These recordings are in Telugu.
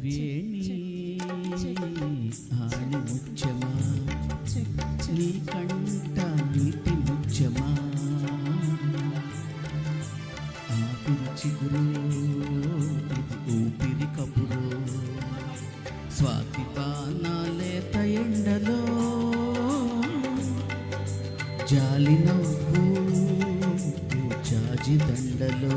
అలివేణి ఆని ముత్యమా నీ కంట నీటి ముత్యమా ఆపిరి చిగురు ఊపిరి కబురు. స్వాతి పానాలేత ఎండలో జాలి నవ్వు జాజి దండలో.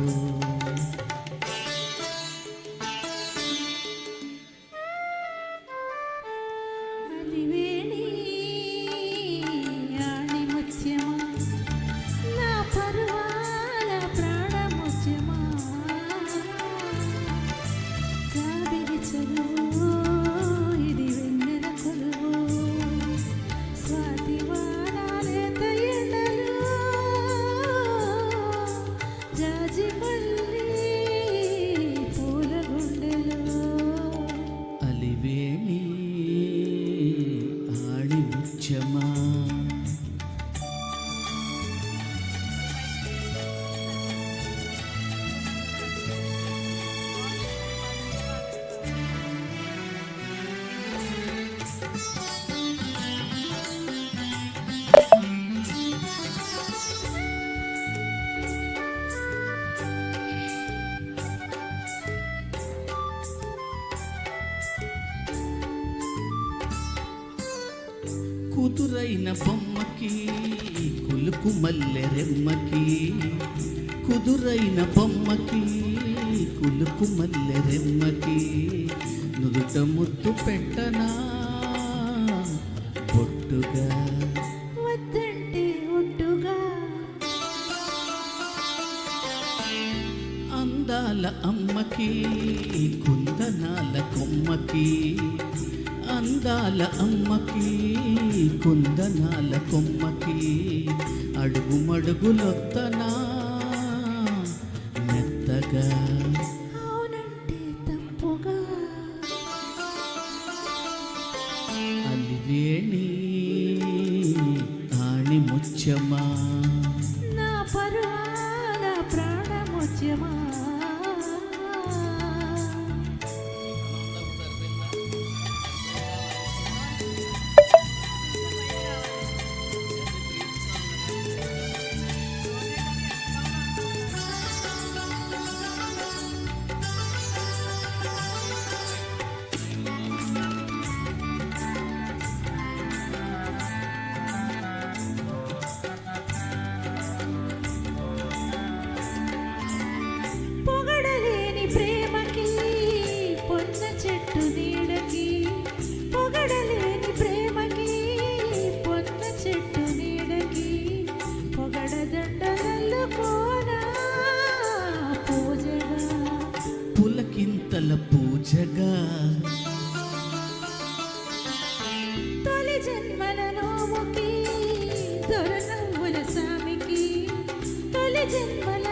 కూతురైన బొమ్మకి కులుకు మల్లె రెమ్మకి కుదురైన బొమ్మకి కులుకు మల్లె రెమ్మకి నుదుట ముద్దు పెట్టనా? బొట్టుగా వద్దంటే ఒట్టుగా. అందాల అమ్మకి కుందనాల కొమ్మకి అందాల అమ్మకి కుందనాల కొమ్మకి అడుగు మడుగులొత్తనా అలివేణి ఆణి ముత్యమా నా పరువాల ప్రాణముత్యమా పొగడలేని పులకింతల పూజగా తొలి జన్మల నోముకి దొరనవ్వుల సామికి తొలి జన్మల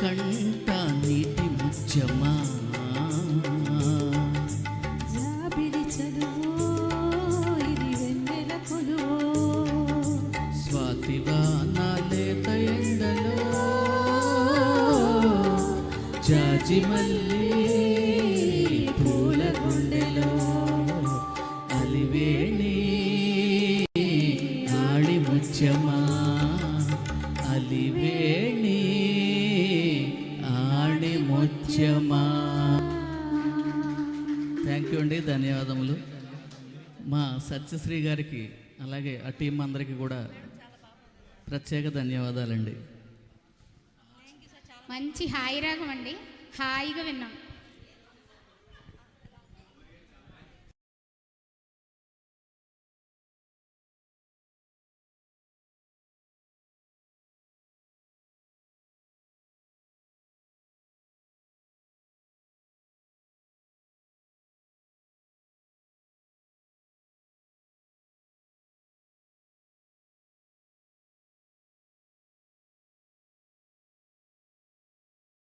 కంట నీటి ముత్యమా జాబిలి చదువు ఇది వెన్నెల కొలువు స్వాతివానాలేత ఎండలో జాజి మల్లి పూల గుండెలో. అలివేణి ఆడి ముత్యమా అలివేణి ముత్యమా థ్యాంక్ యూ అండి ధన్యవాదములు. మా సత్యశ్రీ గారికి అలాగే ఆ టీం అందరికీ కూడా ప్రత్యేక ధన్యవాదాలండి. మంచి హాయి రాగం అండి. హాయిగా విన్నాం.